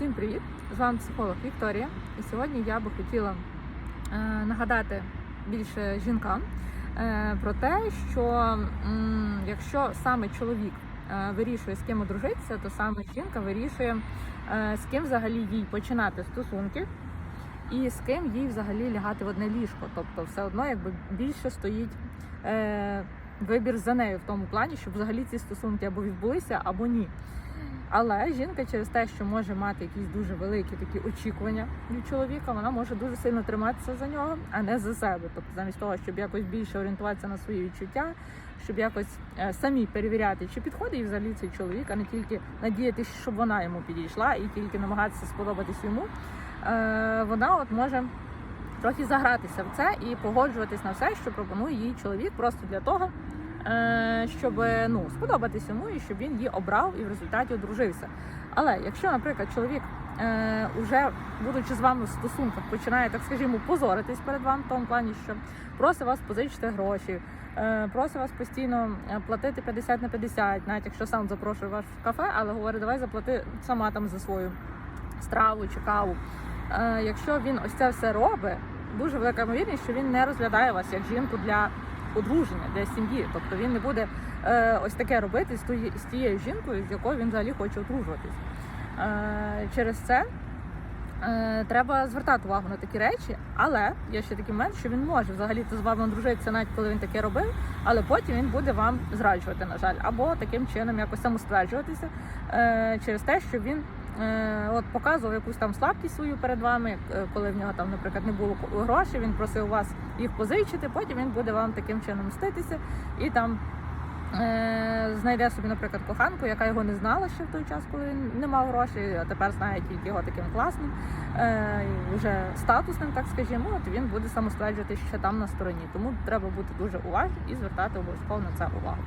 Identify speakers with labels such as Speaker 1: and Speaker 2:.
Speaker 1: Всім привіт! З вами психолог Вікторія. І сьогодні я би хотіла е, нагадати більше жінкам е, про те, що якщо саме чоловік е, вирішує з ким одружитися, то саме жінка вирішує з ким взагалі їй починати стосунки. І з ким їй взагалі лягати в одне ліжко. Тобто, все одно якби більше стоїть вибір за нею в тому плані, щоб взагалі ці стосунки або відбулися, або ні. Але жінка через те, що може мати якісь дуже великі такі очікування від чоловіка, вона може дуже сильно триматися за нього, а не за себе. Тобто, замість того, щоб якось більше орієнтуватися на свої відчуття, щоб якось е, самі перевіряти, чи підходить взагалі цей чоловік, а не тільки надіятися, щоб вона йому підійшла, і тільки намагатися сподобатись йому. Е, Вона от може трохи загратися в це і погоджуватись на все, що пропонує їй чоловік, просто для того, щоб ну, сподобатись йому і щоб він її обрав і в результаті одружився. Але якщо, наприклад, чоловік е, будучи з вами в стосунках, починає, так скажімо, позоритись перед вами в тому плані, що просить вас позичити гроші, е, просить вас постійно е, платити 50 на 50, навіть якщо сам запрошує вас в кафе, але говорить, давай заплати сама там за свою страву чи каву. Е, якщо він ось це все робить, дуже велика ймовірність, що він не розглядає вас як жінку для одруження, для сім'ї. Тобто він не буде е, ось таке робити з, тої, з тією жінкою, з якою він взагалі хоче одружуватись. Е, через це е, треба звертати увагу на такі речі, але є ще такий момент, що він може взагалі з вами одружитися, навіть коли він таке робив, але потім він буде вам зраджувати, на жаль, або таким чином якось самостверджуватися е, через те, що він от показував якусь там слабкість свою перед вами, е, коли в нього там, наприклад, не було грошей, він просив вас їх позичити, потім він буде вам таким чином мститися і там. е, Знайде собі, наприклад, коханку, яка його не знала ще в той час, коли він не мав грошей, а тепер знає тільки його таким класним, е, вже статусним, так скажімо. От він буде самостверджувати ще там на стороні. Тому треба бути дуже уважним і звертати обов'язково на це увагу.